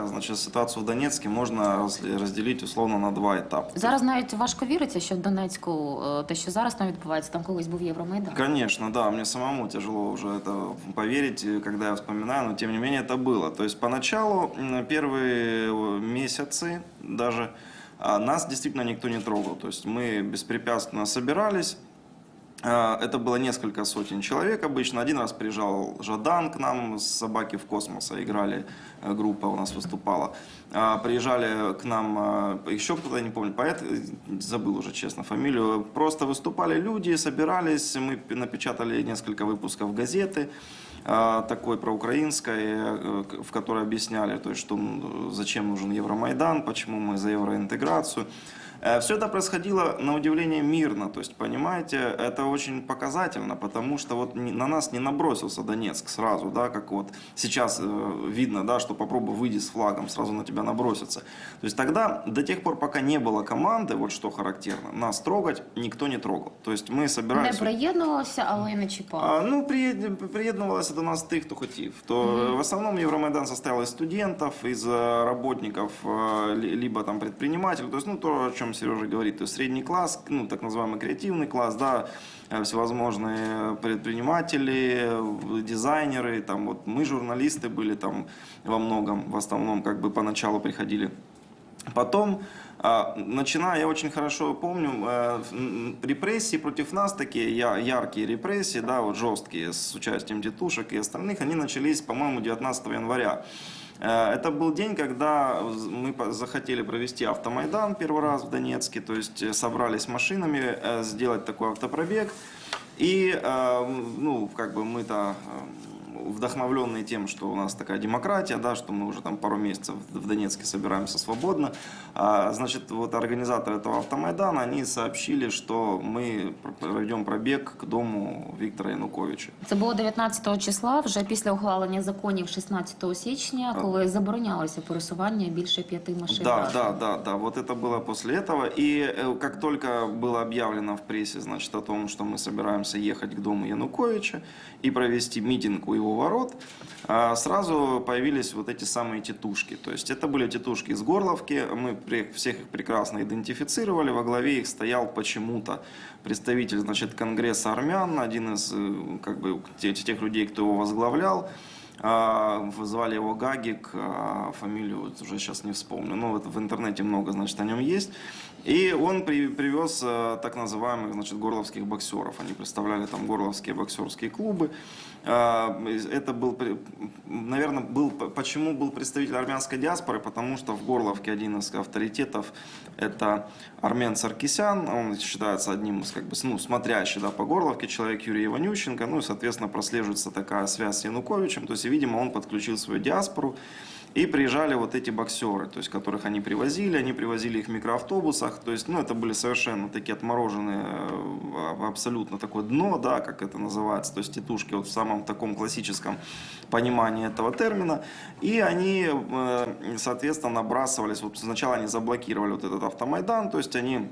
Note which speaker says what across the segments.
Speaker 1: Значит, ситуацию в Донецке можно раз- разделить условно на два этапа.
Speaker 2: Зараз навіть важко віриться, що в Донецьку е, те, що зараз там відбувається, там колись був Євромайдан.
Speaker 1: Конечно, да, мне самому тяжело уже это поверить, э, когда я вспоминаю, но тем не менее это было. То есть поначалу, м, первые э, месяцы даже, а, нас действительно никто не трогал. То есть мы беспрепятственно собирались, А, Это было несколько сотен человек обычно. Один раз приезжал Жадан к нам «Собаки в космос», играли, э, группа у нас выступала. А, Приезжали к нам а, еще кто-то, не помню, поэт, э, забыл уже, честно, фамилию. Просто выступали люди, собирались, мы напечатали несколько выпусков газеты, а, такой проукраинской, э, в которой объясняли, то есть, что, зачем нужен Евромайдан, почему мы за евроинтеграцию. Все это происходило, на удивление, мирно. То есть, понимаете, это очень показательно, потому что вот не- на нас не набросился Донецк сразу, да, как вот сейчас э, видно, да, что попробуй выйди с флагом, сразу на тебя набросится. То есть тогда, до тех пор, пока не было команды, вот что характерно, нас трогать никто не трогал. То есть мы
Speaker 2: Не
Speaker 1: собирались...
Speaker 2: приєднувався, але й не чіпав.
Speaker 1: А, ну, приєд- приєднувалося до нас тих, хто хотів. То э, в основном Евромайдан состоял из студентов, из э, работников, э, ли- либо там предпринимателей. То есть, ну, то, о чем Сережа говорит, то есть средний класс, ну, так называемый креативный класс, да, э, всевозможные предприниматели, э, дизайнеры, там вот мы журналисты были там во многом, в основном как бы поначалу приходили. Потом, начиная, я очень хорошо помню, э, репрессии против нас, такие яркие репрессии, да, вот жесткие, с участием детушек и остальных, они начались, по-моему, 19 января. Э, Это был день, когда мы захотели провести автомайдан первый раз в Донецке, то есть э, собрались машинами, сделать такой автопробег. И, ну, как бы мы-то вдохновленные тем, что у нас такая демократия, да, что мы уже там пару месяцев в Донецке собираемся свободно. А, значит, вот организаторы этого автомайдана, они сообщили, что мы проведем пробег к дому Виктора Януковича.
Speaker 2: Це було 19 числа, вже після ухвалення законів 16 січня, коли заборонялося пересування більше п'яти машин.
Speaker 1: Да,
Speaker 2: разом.
Speaker 1: да, да, да. Вот это было после этого. И э, как только было объявлено в прессе, значит, о том, что мы собираемся ехать к дому Януковича и провести митинг у его ворот, а, сразу появились вот эти самые тетушки. То есть это были тетушки из Горловки. Мы всех их прекрасно идентифицировали. Во главе их стоял почему-то представитель, значит, Конгресса армян, один из, э, как бы, те- тех людей, кто его возглавлял. А, Звали его Гагик, а фамилию уже сейчас не вспомню. Ну, вот в интернете много, значит, о нем есть. И он при- привез э, так называемых, значит, горловских боксеров. Они представляли там горловские боксерские клубы. А, Это был, наверное, был, почему был представитель армянской диаспоры? Потому что в Горловке один из авторитетов это Армен Саркисян. Он считается одним из, как бы, ну, смотрящий да, по Горловке человек Юрий Иванющенко. Ну и, соответственно, прослеживается такая связь с Януковичем. То есть, видимо, он подключил свою диаспору. И приезжали вот эти боксеры, то есть, которых они привозили, они привозили их в микроавтобусах, то есть, ну, это были совершенно такие отмороженные, э, абсолютно такое дно, да, как это называется, то есть, тетушки вот в самом таком классическом понимании этого термина, и они, э, соответственно, набрасывались, вот сначала они заблокировали вот этот автомайдан, то есть, они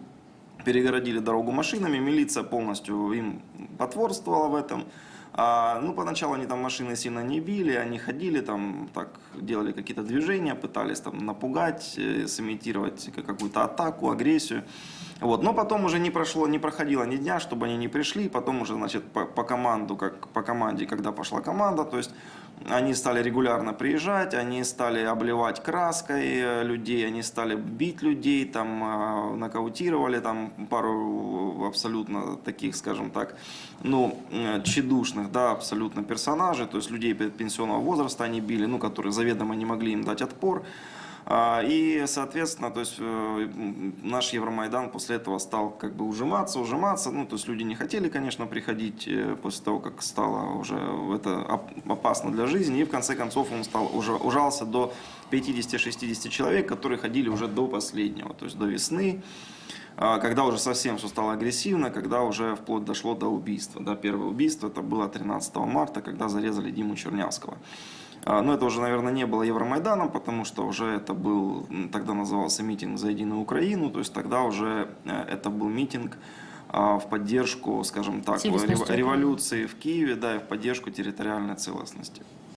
Speaker 1: перегородили дорогу машинами, милиция полностью им потворствовала в этом. А, ну, поначалу они там машины сильно не били, они ходили там, так, делали какие-то движения, пытались там напугать, э, сымитировать ка- какую-то атаку, агрессию. Вот. Но потом уже не прошло, не проходило ни дня, чтобы они не пришли, потом уже, значит, по, по команду, как по команде, когда пошла команда, то есть они стали регулярно приезжать, они стали обливать краской э, людей, они стали бить людей, там э, нокаутировали там пару абсолютно таких, скажем так, ну, э, тщедушных, да, абсолютно персонажей, то есть людей пе- пенсионного возраста они били, ну, которые заведомо не могли им дать отпор. А, И, соответственно, то есть э, наш Евромайдан после этого стал как бы ужиматься, ужиматься. Ну, то есть люди не хотели, конечно, приходить э, после того, как стало уже это оп- опасно для жизни. И в конце концов он стал уже ужался до 50-60 человек, которые ходили уже до последнего, то есть до весны. А, Когда уже совсем все стало агрессивно, когда уже вплоть дошло до убийства. Да, первое убийство это было 13 марта, когда зарезали Диму Чернявского. А, Но это уже, наверное, не было Евромайданом, потому что уже это был, тогда назывался митинг за единую Украину, то есть тогда уже э, это был митинг а, в поддержку, скажем так, революции в Киеве, да, и в поддержку территориальной целостности.